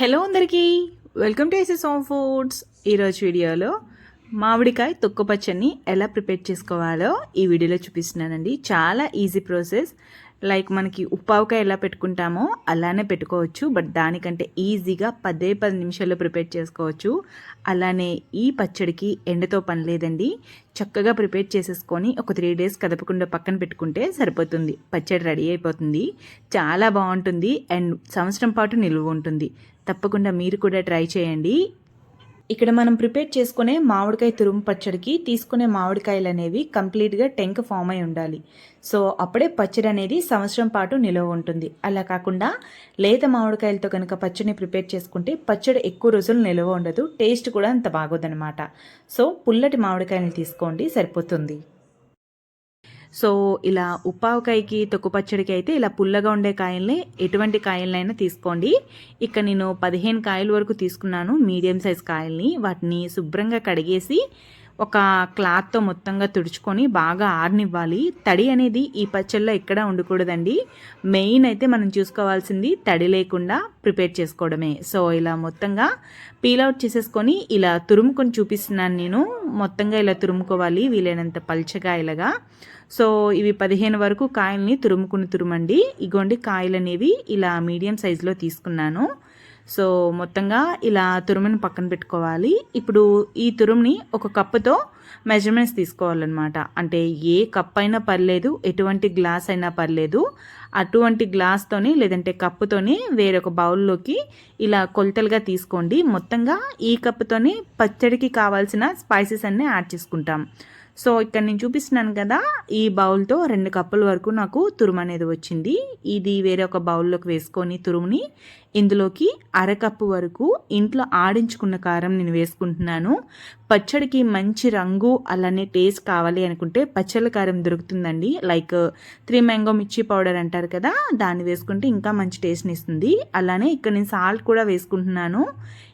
Hello అందరికీ. Welcome to SS home foods ఈరోజు వీడియోలో మామిడికాయ తొక్కు పచ్చడిని ఎలా ప్రిపేర్ చేసుకోవాలో ఈ వీడియోలో చూపిస్తున్నానండి. చాలా ఈజీ ప్రాసెస్ లైక్ మనకి ఉప్పావకాయ ఎలా పెట్టుకుంటామో అలానే పెట్టుకోవచ్చు బట్ దానికంటే ఈజీగా పదే పది నిమిషాల్లో ప్రిపేర్ చేసుకోవచ్చు. అలానే ఈ పచ్చడికి ఎండతో పని లేదండి. చక్కగా ప్రిపేర్ చేసేసుకొని ఒక త్రీ డేస్ కదపకుండా పక్కన పెట్టుకుంటే సరిపోతుంది. పచ్చడి రెడీ అయిపోతుంది. చాలా బాగుంటుంది అండ్ సంవత్సరం పాటు నిలువ ఉంటుంది. తప్పకుండా మీరు కూడా ట్రై చేయండి. ఇక్కడ మనం ప్రిపేర్ చేసుకునే మామిడికాయ తురుము పచ్చడికి తీసుకునే మామిడికాయలు అనేవి కంప్లీట్గా టెంక్ ఫామ్ అయి ఉండాలి. సో అప్పుడే పచ్చడి అనేది సంవత్సరం పాటు నిలవ ఉంటుంది. అలా కాకుండా లేత మామిడికాయలతో కనుక పచ్చడిని ప్రిపేర్ చేసుకుంటే పచ్చడి ఎక్కువ రోజులు నిలవ ఉండదు టేస్ట్ కూడా అంత బాగోదనమాట సో పుల్లటి మామిడికాయలు తీసుకోండి సరిపోతుంది. సో ఇలా ఉప్పావకాయకి తొక్కు పచ్చడికి అయితే ఇలా పుల్లగా ఉండే కాయల్ని ఎటువంటి కాయలనైనా తీసుకోండి. ఇక్కడ నేను పదిహేను కాయల వరకు తీసుకున్నాను మీడియం సైజ్ కాయల్ని. వాటిని శుభ్రంగా కడిగేసి ఒక క్లాత్తో మొత్తంగా తుడుచుకొని బాగా ఆరనివ్వాలి. తడి అనేది ఈ పచ్చళ్ళలో ఎక్కడా ఉండకూడదండి. మెయిన్ అయితే మనం చూసుకోవాల్సింది తడి లేకుండా ప్రిపేర్ చేసుకోవడమే. సో ఇలా మొత్తంగా పీల్ అవుట్ చేసేసుకొని ఇలా తురుముకొని చూపిస్తున్నాను నేను. మొత్తంగా ఇలా తురుముకోవాలి వీలైనంత పల్చగా ఇలాగా. సో ఇవి పదిహేను వరకు కాయల్ని తురుముకుని తురుమండి. ఇగోండి కాయలు అనేవి ఇలా మీడియం సైజులో తీసుకున్నాను. సో మొత్తంగా ఇలా తురుముని పక్కన పెట్టుకోవాలి. ఇప్పుడు ఈ తురుముని ఒక కప్పుతో మెజర్మెంట్స్ తీసుకోవాలన్నమాట. అంటే ఏ కప్ అయినా పర్లేదు ఎటువంటి గ్లాస్ అయినా పర్లేదు అటువంటి గ్లాస్తోని లేదంటే కప్పుతోని వేరొక బౌల్లోకి ఇలా కొలతలుగా తీసుకోండి. మొత్తంగా ఈ కప్పుతోని పచ్చడికి కావాల్సిన స్పైసెస్ అన్నీ యాడ్ చేసుకుంటాం. సో ఇక్కడ నేను చూపిస్తున్నాను కదా ఈ బౌల్తో రెండు కప్పుల వరకు నాకు తురుము అనేది వచ్చింది. ఇది వేరే ఒక బౌల్లోకి వేసుకొని తురుముని ఇందులోకి అరకప్పు వరకు ఇంట్లో ఆడించుకున్న కారం నేను వేసుకుంటున్నాను. పచ్చడికి మంచి రంగు అలానే టేస్ట్ కావాలి అనుకుంటే పచ్చళ్ళ కారం దొరుకుతుందండి. Like three mango mirchi powder అంటారు కదా దాన్ని వేసుకుంటే ఇంకా మంచి టేస్ట్ని ఇస్తుంది. అలానే ఇక్కడ నేను సాల్ట్ కూడా వేసుకుంటున్నాను.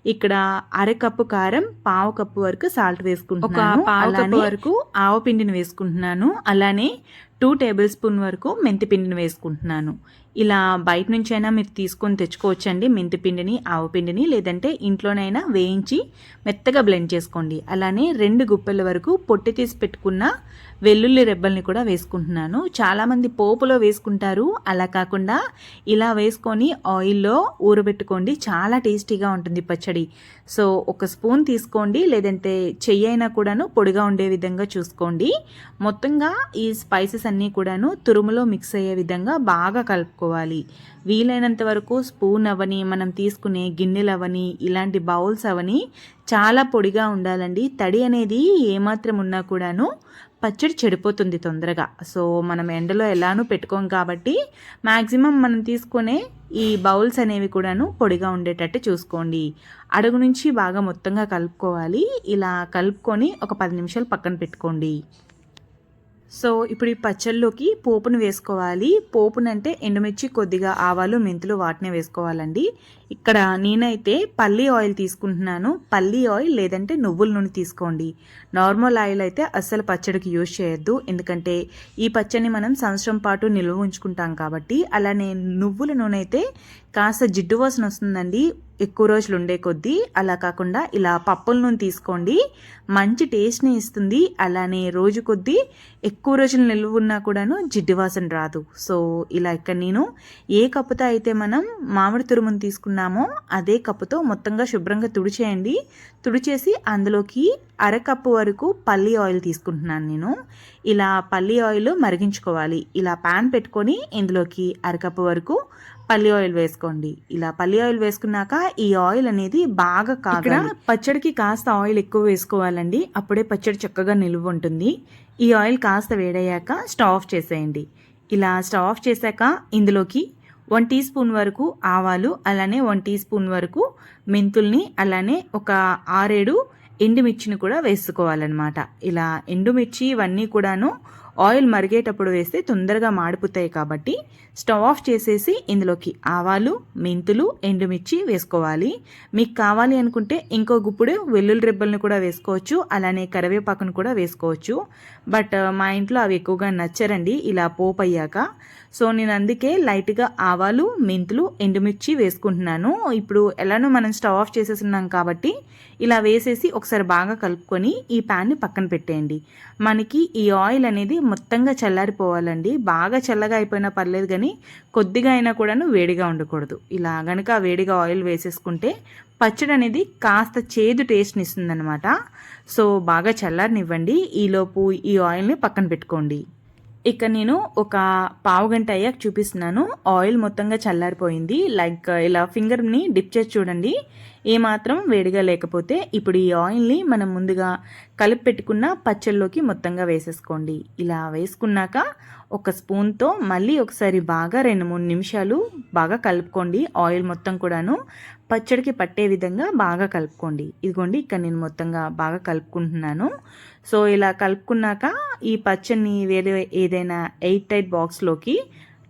ఇక్కడ అరకప్పు కారం పావు కప్పు వరకు సాల్ట్ వేసుకుంటున్నాను. పావు కప్పు వరకు? ఆవపిండిని వేసుకుంటున్నాను. అలానే టూ టేబుల్ స్పూన్ వరకు మెంతిపిండిని వేసుకుంటున్నాను. ఇలా బయట నుంచైనా మీరు తీసుకొని తెచ్చుకోవచ్చండి. మెంతిపిండిని ఆవపిండిని లేదంటే ఇంట్లోనైనా వేయించి మెత్తగా బ్లెండ్ చేసుకోండి. అలానే రెండు గుప్పెల వరకు పొట్టి తీసి పెట్టుకున్న వెల్లుల్లి రెబ్బల్ని కూడా వేసుకుంటున్నాను. చాలామంది పోపులో వేసుకుంటారు. అలా కాకుండా ఇలా వేసుకొని ఆయిల్లో ఊరబెట్టుకోండి. చాలా టేస్టీగా ఉంటుంది పచ్చడి. సో ఒక స్పూన్ తీసుకోండి. లేదంటే చెయ్యి అయినా కూడాను పొడిగా ఉండే విధంగా చూసుకోండి. మొత్తంగా ఈ స్పైసెస్ అన్నీ కూడాను తురుములో మిక్స్ అయ్యే విధంగా బాగా కలుపుకోవాలి. వీలైనంత వరకు స్పూన్ అవని మనం తీసుకునే గిన్నెలు అవని ఇలాంటి బౌల్స్ అవని చాలా పొడిగా ఉండాలండి. తడి అనేది ఏమాత్రం ఉన్నా కూడాను పచ్చడి చెడిపోతుంది తొందరగా. సో మనం ఎండలో ఎలానూ పెట్టుకోం కాబట్టి మ్యాక్సిమం మనం తీసుకునే ఈ బౌల్స్ అనేవి కూడాను పొడిగా ఉండేటట్టు చూసుకోండి. అడుగు నుంచి బాగా మొత్తంగా కలుపుకోవాలి. ఇలా కలుపుకొని ఒక పది నిమిషాలు పక్కన పెట్టుకోండి. సో ఇప్పుడు ఈ పచ్చళ్ళలోకి పోపును వేసుకోవాలి. పోపునంటే ఎండుమిర్చి కొద్దిగా ఆవాలు మెంతులు వాటినే వేసుకోవాలండి. ఇక్కడ నేనైతే పల్లి ఆయిల్ తీసుకుంటున్నాను. పల్లి ఆయిల్ లేదంటే నువ్వుల నూనె తీసుకోండి. నార్మల్ ఆయిల్ అయితే అస్సలు పచ్చడికి యూజ్ చేయొద్దు. ఎందుకంటే ఈ పచ్చడిని మనం సంవత్సరం పాటు నిల్వ ఉంచుకుంటాం కాబట్టి అలానే నువ్వుల నూనె అయితే కాస్త జిడ్డు వాసన వస్తుందండి. ఎక్కువ రోజులు ఉండే కొద్దీ అలా కాకుండా ఇలా పప్పుల నూనె తీసుకోండి. మంచి టేస్ట్ని ఇస్తుంది. అలానే రోజు కొద్దీ ఎక్కువ రోజులు నిల్వ ఉన్నా కూడాను జిడ్డు వాసన రాదు. సో ఇలా ఇక్కడ నేను ఏ కప్పుతో అయితే మనం మామిడి తురుమును తీసుకున్నామో అదే కప్పుతో మొత్తంగా శుభ్రంగా తుడిచేయండి. తుడిచేసి అందులోకి అరకప్పు వరకు పల్లి ఆయిల్ తీసుకుంటున్నాను నేను. ఇలా పల్లి ఆయిల్ మరిగించుకోవాలి. ఇలా ప్యాన్ పెట్టుకొని ఇందులోకి అరకప్పు వరకు పల్లి ఆయిల్ వేసుకోండి. ఇలా పల్లి ఆయిల్ వేసుకున్నాక ఈ ఆయిల్ అనేది బాగా కాగాలి. పచ్చడికి కాస్త ఆయిల్ ఎక్కువ వేసుకోవాలండి. అప్పుడే పచ్చడి చక్కగా నిలువ ఉంటుంది. ఈ ఆయిల్ కాస్త వేడయ్యాక స్టవ్ ఆఫ్ చేసేయండి. ఇలా స్టవ్ ఆఫ్ చేశాక ఇందులోకి వన్ టీ స్పూన్ వరకు ఆవాలు అలానే వన్ టీ స్పూన్ వరకు మెంతుల్ని అలానే ఒక ఆరేడు ఎండుమిర్చిని కూడా వేసుకోవాలన్నమాట. ఇలా ఎండుమిర్చి ఇవన్నీ కూడాను ఆయిల్ మరిగేటప్పుడు వేస్తే తొందరగా మాడిపోతాయి కాబట్టి స్టవ్ ఆఫ్ చేసేసి ఇందులోకి ఆవాలు మెంతులు ఎండుమిర్చి వేసుకోవాలి. మీకు కావాలి అనుకుంటే ఇంకో గుప్పుడు వెల్లుల్లి రెబ్బలను కూడా వేసుకోవచ్చు. అలానే కరివేపాకును కూడా వేసుకోవచ్చు. బట్ మా ఇంట్లో అవి ఎక్కువగా నచ్చరండి. ఇలా పోపు అయ్యాక. సో నేను అందుకే లైట్గా ఆవాలు మెంతులు ఎండుమిర్చి వేసుకుంటున్నాను. ఇప్పుడు ఎలానో మనం స్టవ్ ఆఫ్ చేసేసున్నాం కాబట్టి ఇలా వేసేసి ఒకసారి బాగా కలుపుకొని ఈ ప్యాన్ని పక్కన పెట్టేయండి. మనకి ఈ ఆయిల్ అనేది మొత్తంగా చల్లారిపోవాలండి. బాగా చల్లగా అయిపోయినా పర్లేదు కానీ కొద్దిగా అయినా కూడాను వేడిగా ఉండకూడదు. ఇలా గనక వేడిగా ఆయిల్ వేసేసుకుంటే పచ్చడి అనేది కాస్త చేదు టేస్ట్ని ఇస్తుందన్నమాట. సో బాగా చల్లారనివ్వండి. ఈలోపు ఈ ఆయిల్ని పక్కన పెట్టుకోండి. ఇక నేను ఒక పావు గంట అయ్యాక చూపిస్తున్నాను. ఆయిల్ మొత్తంగా చల్లారిపోయింది. లైక్ ఇలా ఫింగర్ని డిప్ చేసి చూడండి. ఏమాత్రం వేడిగా లేకపోతే ఇప్పుడు ఈ ఆయిల్ని మనం ముందుగా కలిపి పెట్టుకున్న పచ్చళ్ళలోకి మొత్తంగా వేసేసుకోండి. ఇలా వేసుకున్నాక ఒక స్పూన్తో మళ్ళీ ఒకసారి బాగా రెండు మూడు నిమిషాలు బాగా కలుపుకోండి ఆయిల్ మొత్తం కూడాను. పచ్చడికి పట్టే విధంగా బాగా కలుపుకోండి. ఇదిగోండి ఇక్కడ నేను మొత్తంగా బాగా కలుపుకుంటున్నాను. సో ఇలా కలుపుకున్నాక ఈ పచ్చడిని వేరే ఏదైనా ఎయిట్ టైట్ బాక్స్లోకి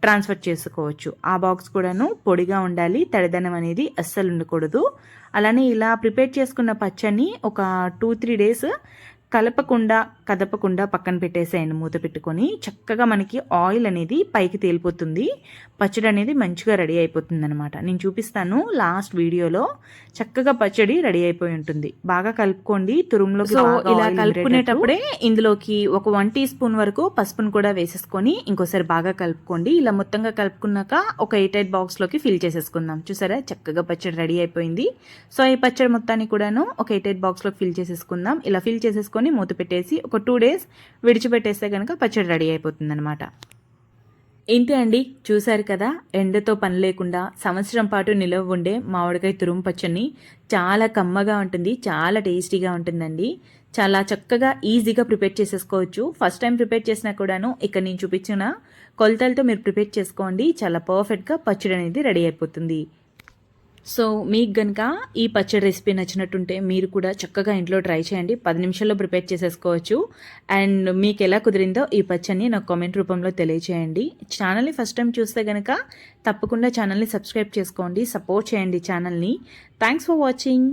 ట్రాన్స్ఫర్ చేసుకోవచ్చు. ఆ బాక్స్ కూడాను పొడిగా ఉండాలి తడిదనం అనేది అస్సలు ఉండకూడదు. అలానే ఇలా ప్రిపేర్ చేసుకున్న పచ్చడిని ఒక టూ త్రీ డేస్ కలపకుండా కదపకుండా పక్కన పెట్టేసేయండి మూత పెట్టుకొని. చక్కగా మనకి ఆయిల్ అనేది పైకి తేలిపోతుంది. పచ్చడి అనేది మంచిగా రెడీ అయిపోతుంది అనమాట నేను చూపిస్తాను లాస్ట్ వీడియోలో చక్కగా పచ్చడి రెడీ అయిపోయి ఉంటుంది. బాగా కలుపుకోండి. తురుములోకి ఇలా కలుపుకునేటప్పుడే ఇందులోకి ఒక వన్ టీ స్పూన్ వరకు పసుపును కూడా వేసేసుకొని ఇంకోసారి బాగా కలుపుకోండి. ఇలా మొత్తంగా కలుపుకున్నాక ఒక ఎయిట్ ఎయిట్ బాక్స్లోకి ఫిల్ చేసేసుకుందాం. చూసారా? చక్కగా పచ్చడి రెడీ అయిపోయింది. సో ఈ పచ్చడి మొత్తాన్ని కూడాను ఒక ఎయిట్ ఎయిట్ బాక్స్లోకి ఫిల్ చేసేసుకుందాం. ఇలా ఫిల్ చేసేసుకొని మూత పెట్టేసి ఒక టూ డేస్ విడిచిపెట్టేస్తే కనుక పచ్చడి రెడీ అయిపోతుందనమాట ఇంతే అండి? చూశారు కదా ఎండతో పని లేకుండా సంవత్సరం పాటు నిలవ ఉండే మామిడికాయ తురుము పచ్చడిని చాలా కమ్మగా ఉంటుంది చాలా టేస్టీగా ఉంటుందండి. చాలా చక్కగా ఈజీగా ప్రిపేర్ చేసేసుకోవచ్చు. ఫస్ట్ టైం ప్రిపేర్ చేసినా కూడాను ఇక్కడ నేను చూపించిన కొలతలతో మీరు ప్రిపేర్ చేసుకోండి. చాలా పర్ఫెక్ట్గా పచ్చడి అనేది రెడీ అయిపోతుంది. సో మీకు గనక ఈ పచ్చడి రెసిపీ నచ్చినట్టుంటే మీరు కూడా చక్కగా ఇంట్లో ట్రై చేయండి. పది నిమిషాల్లో ప్రిపేర్ చేసేసుకోవచ్చు. అండ్ మీకు ఎలా కుదిరిందో ఈ పచ్చడిని నాకు కామెంట్ రూపంలో తెలియచేయండి. ఛానల్ని ఫస్ట్ టైం చూస్తే కనుక తప్పకుండా ఛానల్ని సబ్స్క్రైబ్ చేసుకోండి సపోర్ట్ చేయండి ఛానల్ని. Thanks for watching.